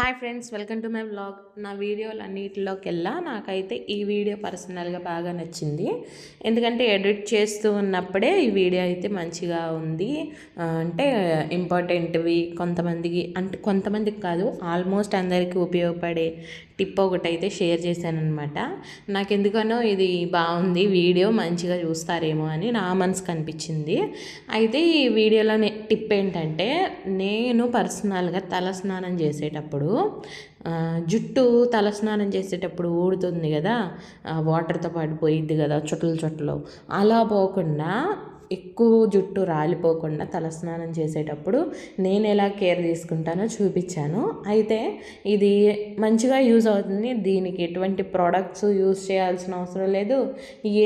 Hi friends welcome to my vlog నా వీడియోలు అన్నిటిలోకెల్లా నాకైతే ఈ వీడియో పర్సనల్గా బాగా నచ్చింది. ఎందుకంటే ఎడిట్ చేస్తూ ఉన్నప్పుడే ఈ వీడియో అయితే మంచిగా ఉంది. అంటే ఇంపార్టెంట్వి కొంతమందికి అంటే కొంతమందికి కాదు ఆల్మోస్ట్ అందరికీ ఉపయోగపడే టిప్ ఒకటి అయితే షేర్ చేశానమాట నాకు ఎందుకనో ఇది బాగుంది వీడియో మంచిగా చూస్తారేమో అని నా మనసు కనిపించింది. అయితే ఈ వీడియోలో టిప్ ఏంటంటే నేను పర్సనల్గా తల స్నానం చేసేటప్పుడు జుట్టు తల స్నానం చేసేటప్పుడు ఊడుతుంది కదా వాటర్తో పాటు పోయిద్ది కదా చుట్టలు చుట్టలు. అలా పోకుండా ఎక్కువ జుట్టు రాలిపోకుండా తలస్నానం చేసేటప్పుడు నేను ఎలా కేర్ తీసుకుంటానో చూపించాను. అయితే ఇది మంచిగా యూజ్ అవుతుంది. దీనికి ఎటువంటి ప్రోడక్ట్స్ యూజ్ చేయాల్సిన అవసరం లేదు.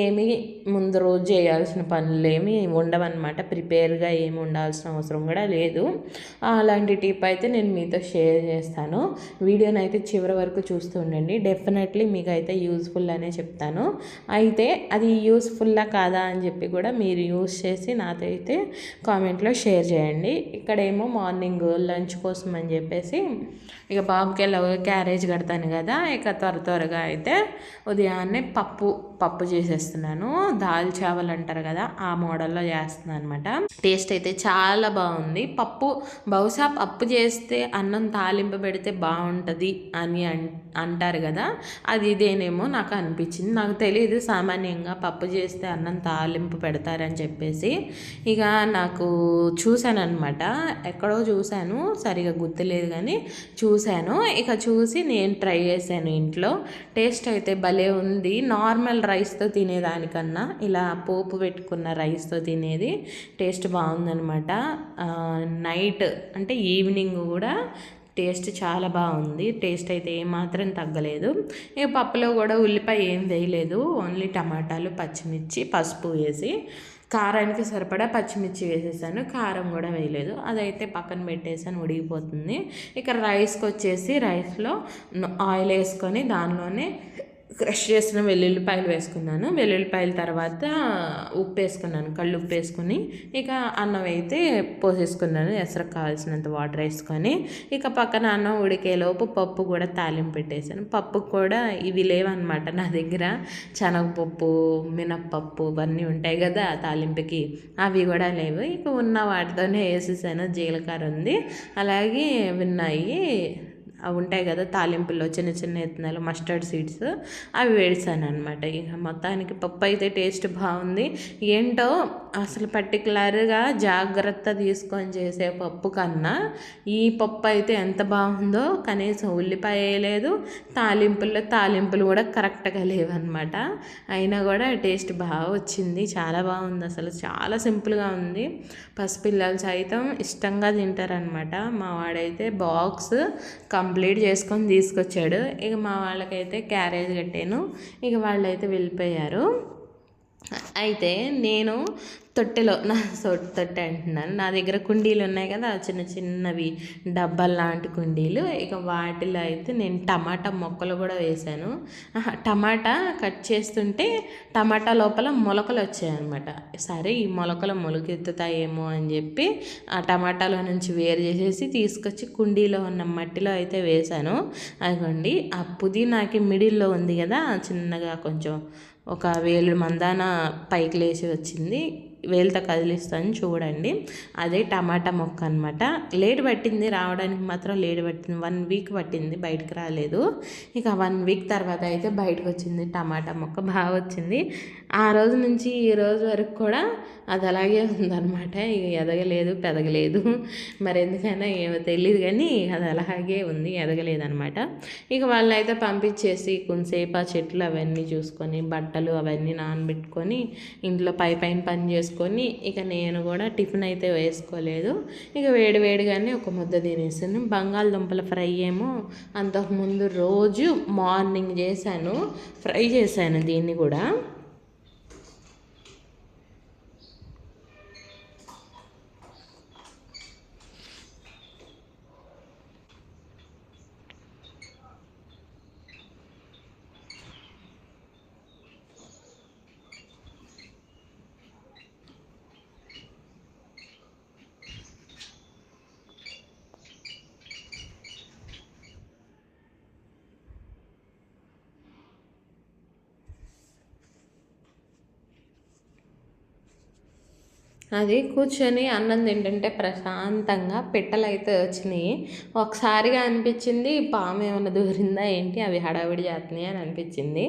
ఏమి ముందు రోజు చేయాల్సిన పనులు ఏమి ఉండవన్నమాట. ప్రిపేర్గా ఏమి ఉండాల్సిన అవసరం కూడా లేదు. అలాంటి టిప్ అయితే నేను మీతో షేర్ చేస్తాను. వీడియోని అయితే చివరి వరకు చూస్తూ ఉండండి. డెఫినెట్లీ మీకు అయితే యూస్ఫుల్ అనే చెప్తాను. అయితే అది యూస్ఫుల్లా కాదా అని చెప్పి కూడా మీరు యూస్ చేసి నాతో అయితే కామెంట్లో షేర్ చేయండి. ఇక్కడేమో మార్నింగ్ లంచ్ కోసం అని చెప్పేసి ఇక బాబుకి ఎలాగో క్యారేజ్ కడతాను కదా ఇక త్వర త్వరగా అయితే ఉదయాన్నే పప్పు పప్పు చేసేస్తున్నాను. దాల్ చావల్ అంటారు కదా ఆ మోడల్లో చేస్తున్నాను అనమాట టేస్ట్ అయితే చాలా బాగుంది. పప్పు బహుశా పప్పు చేస్తే అన్నం తాలింపు పెడితే బాగుంటుంది అని అన్ అంటారు కదా అది ఇదేనేమో నాకు అనిపించింది. నాకు తెలియదు సామాన్యంగా పప్పు చేస్తే అన్నం తాలింపు పెడతారని చెప్పేసి. ఇక నాకు చూశాను అనమాట ఎక్కడో చూశాను సరిగా గుర్తులేదు కానీ చూశాను. ఇక చూసి నేను ట్రై చేశాను ఇంట్లో. టేస్ట్ అయితే భలే ఉంది. నార్మల్ రైస్తో తినేదానికన్నా ఇలా పోపు పెట్టుకున్న రైస్తో తినేది టేస్ట్ బాగుందనమాట నైట్ అంటే ఈవినింగ్ కూడా టేస్ట్ చాలా బాగుంది. టేస్ట్ అయితే ఏమాత్రం తగ్గలేదు. ఇక పప్పులో కూడా ఉల్లిపాయ ఏం వేయలేదు. ఓన్లీ టమాటాలు పచ్చిమిర్చి పసుపు వేసి కారానికి సరిపడా పచ్చిమిర్చి వేసేసాను. కారం కూడా వేయలేదు. అదైతే పక్కన పెట్టేసాను ఉడిగిపోతుంది ఇక రైస్కి వచ్చేసి రైస్లో ఆయిల్ వేసుకొని దానిలోనే క్రష్ చేసిన వెల్లుల్లిపాయలు వేసుకున్నాను. వెల్లుల్లిపాయల తర్వాత ఉప్పు వేసుకున్నాను కళ్ళు ఉప్పు వేసుకుని ఇక అన్నం అయితే పోసేసుకున్నాను. ఎసరకు కావాల్సినంత వాటర్ వేసుకొని ఇక పక్కన అన్నం ఉడికేలోపు పప్పు కూడా తాలింపు పెట్టేశాను. పప్పు కూడా ఇవి లేవన్నమాట నా దగ్గర. శనగపప్పు మినప్పప్పు ఇవన్నీ ఉంటాయి కదా తాలింపుకి. అవి కూడా లేవు. ఇక ఉన్న వాటితోనే వేసేసాను. జీలకర్ర ఉంది. అలాగే విన్నాయి ఉంటాయి కదా తాలింపుల్లో చిన్న చిన్న ఎత్తనాలు మస్టర్డ్ సీడ్స్ అవి వేసాను అనమాట ఇక మొత్తానికి పప్పు అయితే టేస్ట్ బాగుంది. ఏంటో అసలు పర్టికులర్గా జాగ్రత్త తీసుకొని చేసే పప్పు కన్నా ఈ పప్పు అయితే ఎంత బాగుందో కనీసం ఉల్లిపాయ వేయలేదు తాలింపుల్లో తాలింపులు కూడా కరెక్ట్గా లేవన్నమాట. అయినా కూడా టేస్ట్ బాగా వచ్చింది చాలా బాగుంది అసలు చాలా సింపుల్గా ఉంది. పసిపిల్లలు సైతం ఇష్టంగా తింటారనమాట మా వాడైతే బాక్స్ కంప్లీట్ కంప్లీట్ చేసుకొని తీసుకొచ్చాడు. ఇక మా వాళ్ళకైతే క్యారేజ్ కట్టాను. ఇక వాళ్ళైతే వెళ్ళిపోయారు. అయితే నేను తొట్టెలో నా సో తొట్టె అంటున్నాను. నా దగ్గర కుండీలు ఉన్నాయి కదా చిన్న చిన్నవి డబ్బాలు లాంటి కుండీలు. ఇక వాటిలో అయితే నేను టమాటా మొక్కలు కూడా వేశాను. ఆహా, టమాటా కట్ చేస్తుంటే టమాటా లోపల మొలకలు వచ్చాయన్నమాట. సరే ఈ మొలకలు మొలకెత్తుతాయేమో అని చెప్పి ఆ టమాటాలో నుంచి వేరు చేసేసి తీసుకొచ్చి కుండీలో ఉన్న మట్టిలో అయితే వేశాను. అదిగోండి ఆ పుదీనాకి మిడిల్లో ఉంది కదా చిన్నగా కొంచెం ఒక వేలు మందాన పైకి లేచి వచ్చింది. వేలుతో కదిలిస్తాను చూడండి. అదే టమాటా మొక్క అనమాట లేట్ పట్టింది రావడానికి మాత్రం లేట్ పట్టింది. వన్ వీక్ పట్టింది బయటకు రాలేదు. ఇక వన్ వీక్ తర్వాత అయితే బయటకు వచ్చింది టమాటా మొక్క బాగా వచ్చింది. ఆ రోజు నుంచి ఈ రోజు వరకు కూడా అది అలాగే ఉందన్నమాట. ఇక ఎదగలేదు పెదగలేదు. మరి ఎందుకైనా ఏమో తెలియదు కానీ అది అలాగే ఉంది ఎదగలేదనమాట ఇక వాళ్ళైతే పంపించేసి కొంతసేపు ఆ చెట్లు అవన్నీ చూసుకొని బట్టలు అవన్నీ నానబెట్టుకొని ఇంట్లో పై పైన పని చేసుకొని ఇక నేను కూడా టిఫిన్ అయితే వేసుకోలేదు. ఇక వేడి వేడిగానే ఒక ముద్ద తినేసాను. బంగాళదుంపల ఫ్రై ఏమో అంతకుముందు రోజు మార్నింగ్ చేశాను. ఫ్రై చేశాను దీన్ని కూడా. అది కూర్చొని అన్నం తింటుంటే ప్రశాంతంగా పిట్టలు అయితే వచ్చినాయి. ఒకసారిగా అనిపించింది పాము ఏమైనా దూరిందా ఏంటి? అవి హడావిడి చేస్తున్నాయి అని అనిపించింది.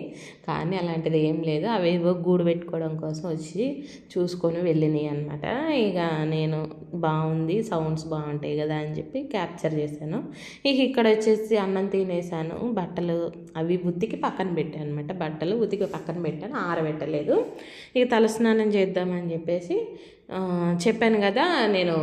కానీ అలాంటిది ఏం లేదు. అవి ఏవో గూడు పెట్టుకోవడం కోసం వచ్చి చూసుకొని వెళ్ళినాయి అనమాట ఇక నేను బాగుంది సౌండ్స్ బాగుంటాయి కదా అని చెప్పి క్యాప్చర్ చేశాను. ఇక ఇక్కడ వచ్చేసి అన్నం తినేసాను. బట్టలు అవి ఉతికి పక్కన పెట్టాను అనమాట బట్టలు ఉతికి పక్కన పెట్టాను ఆరబెట్టలేదు. ఇక తలస్నానం చేద్దామని చెప్పేసి చెప్పాను కదా నేను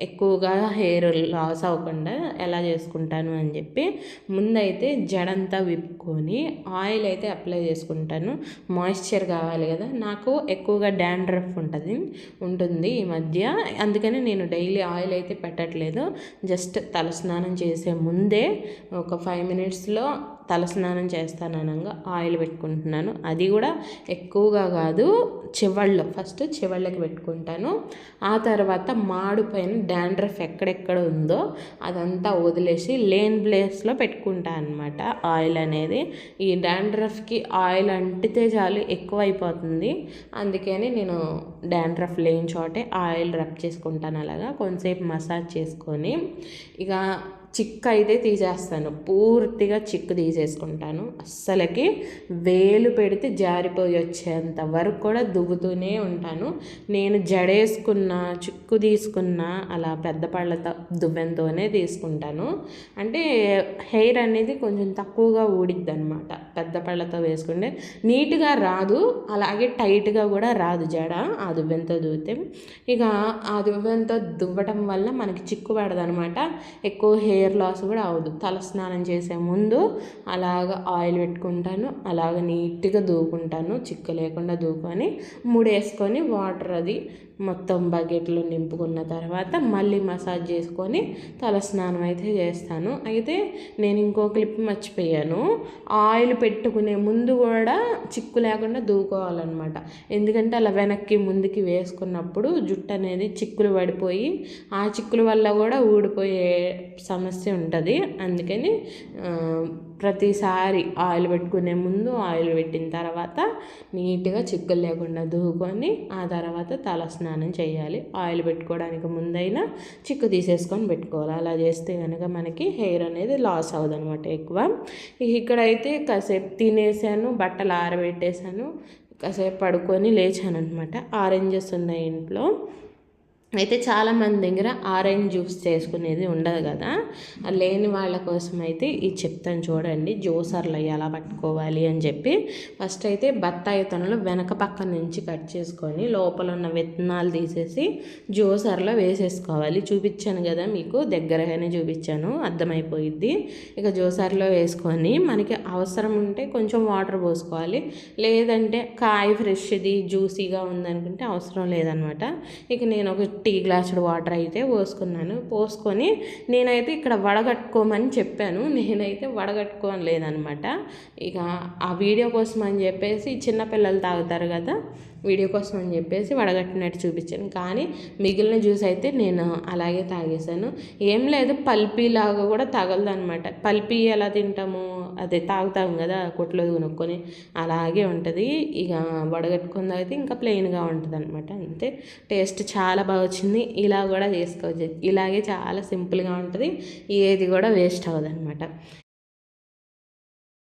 ఎక్కువగా హెయిర్ లాస్ అవ్వకుండా ఎలా చేసుకుంటాను అని చెప్పి ముందైతే జడంతా విప్పుకొని ఆయిల్ అయితే అప్లై చేసుకుంటాను. మాయిశ్చర్ కావాలి కదా. నాకు ఎక్కువగా డాండ్రఫ్ ఉంటుంది ఉంటుంది ఈ మధ్య. అందుకని నేను డైలీ ఆయిల్ అయితే పెట్టట్లేదు. జస్ట్ తలస్నానం చేసే ముందే ఒక ఫైవ్ మినిట్స్లో తలస్నానం చేస్తాను అనగా ఆయిల్ పెట్టుకుంటున్నాను. అది కూడా ఎక్కువగా కాదు చివళ్ళలో ఫస్ట్ చివళ్ళకి పెట్టుకుంటాను. ఆ తర్వాత మాడు పైన డాండ్రఫ్ ఎక్కడెక్కడ ఉందో అదంతా వదిలేసి లేన్ ప్లేస్లో పెట్టుకుంటాను అనమాట ఆయిల్ అనేది ఈ డాండ్రఫ్కి ఆయిల్ అంటితే చాలు ఎక్కువ అయిపోతుంది అందుకని నేను డాండ్రఫ్ లేని చోటే ఆయిల్ రబ్ చేసుకుంటాను అలాగా. కొంతసేపు మసాజ్ చేసుకొని ఇక చిక్ అయితే తీసేస్తాను. పూర్తిగా చిక్కు తీసేసుకుంటాను. అస్సలకి వేలు పెడితే జారిపోయి వచ్చేంత వరకు కూడా దువ్వుతూనే ఉంటాను. నేను జడేసుకున్న చిక్కు తీసుకున్న అలా పెద్ద పళ్ళతో దువ్వెంతోనే తీసుకుంటాను. అంటే హెయిర్ అనేది కొంచెం తక్కువగా ఊడిద్ది అనమాట పెద్ద పళ్ళతో వేసుకుంటే నీట్గా రాదు. అలాగే టైట్గా కూడా రాదు జడ. ఆ దువ్వెంతో దువ్వితే ఇక ఆ దువ్వెంతో దువ్వటం వల్ల మనకి చిక్కు పడదనమాట. ఎక్కువ హెయిర్ లాస్ కూడా అవ్వదు. తల స్నానం చేసే ముందు అలాగ ఆయిల్ పెట్టుకుంటాను. అలాగ నీట్గా దూకుంటాను. చిక్కు లేకుండా దూకొని ముడేసుకొని వాటర్ అది మొత్తం బకెట్లో నింపుకున్న తర్వాత మళ్ళీ మసాజ్ చేసుకొని తల స్నానం అయితే చేస్తాను. అయితే నేను ఇంకో క్లిప్ మర్చిపోయాను. ఆయిల్ పెట్టుకునే ముందు కూడా చిక్కు లేకుండా దూకోవాలన్నమాట. ఎందుకంటే అలా వెనక్కి ముందుకి వేసుకున్నప్పుడు జుట్టు అనేది చిక్కులు పడిపోయి ఆ చిక్కుల వల్ల కూడా ఊడిపోయే సమస్య ఉంటుంది. అందుకని ప్రతిసారి ఆయిల్ పెట్టుకునే ముందు ఆయిల్ పెట్టిన తర్వాత నీట్గా చిక్కులు లేకుండా దూకొని ఆ తర్వాత తల స్నానం చేయాలి. ఆయిల్ పెట్టుకోవడానికి ముందైనా చిక్కు తీసేసుకొని పెట్టుకోవాలి. అలా చేస్తే కనుక మనకి హెయిర్ అనేది లాస్ అవ్వదనమాట ఎక్కువ. ఇక్కడైతే కాసేపు తినేసాను బట్టలు ఆరబెట్టేశాను కాసేపు పడుకొని లేచాను అనమాట ఆరెంజెస్ ఉన్నాయి ఇంట్లో. అయితే చాలామంది దగ్గర ఆరెంజ్ జ్యూస్ చేసుకునేది ఉండదు కదా. లేని వాళ్ళ కోసం అయితే ఇది చెప్తాను చూడండి. జ్యూసర్లు ఎలా పట్టుకోవాలి అని చెప్పి ఫస్ట్ అయితే బత్తాయి తొనలు వెనక పక్క నుంచి కట్ చేసుకొని లోపల ఉన్న విత్తనాలు తీసేసి జ్యూసర్లో వేసేసుకోవాలి. చూపించాను కదా మీకు దగ్గరగానే చూపించాను అర్థమైపోయిద్ది. ఇక జ్యూసర్లో వేసుకొని మనకి అవసరం ఉంటే కొంచెం వాటర్ పోసుకోవాలి. లేదంటే కాయ ఫ్రెష్ది జ్యూసీగా ఉందనుకుంటే అవసరం లేదనమాట. ఇక నేను ఒక టీ గ్లాసుడు వాటర్ అయితే పోసుకున్నాను. పోసుకొని నేనైతే ఇక్కడ వడగట్టుకోమని చెప్పాను. నేనైతే వడగట్టుకోని లేదనమాట ఇక ఆ వీడియో కోసం అని చెప్పేసి చిన్నపిల్లలు తాగుతారు కదా వీడియో కోసం అని చెప్పేసి వడగట్టినట్టు చూపించాను. కానీ మిగిలిన జ్యూస్ అయితే నేను అలాగే తాగేశాను. ఏం లేదు పల్పీ లాగా కూడా తగలదనమాట పల్పీ ఎలా తింటాము అదే తాగుతాం కదా కొట్లో కొనుక్కొని అలాగే ఉంటుంది. ఇక వడగట్టుకుని తాగితే ఇంకా ప్లెయిన్గా ఉంటుంది అనమాట అంతే. టేస్ట్ చాలా బాగా వచ్చింది ఇలా కూడా చేసుకోవచ్చు ఇలాగే చాలా సింపుల్గా ఉంటుంది ఏది కూడా వేస్ట్ అవ్వదు అనమాట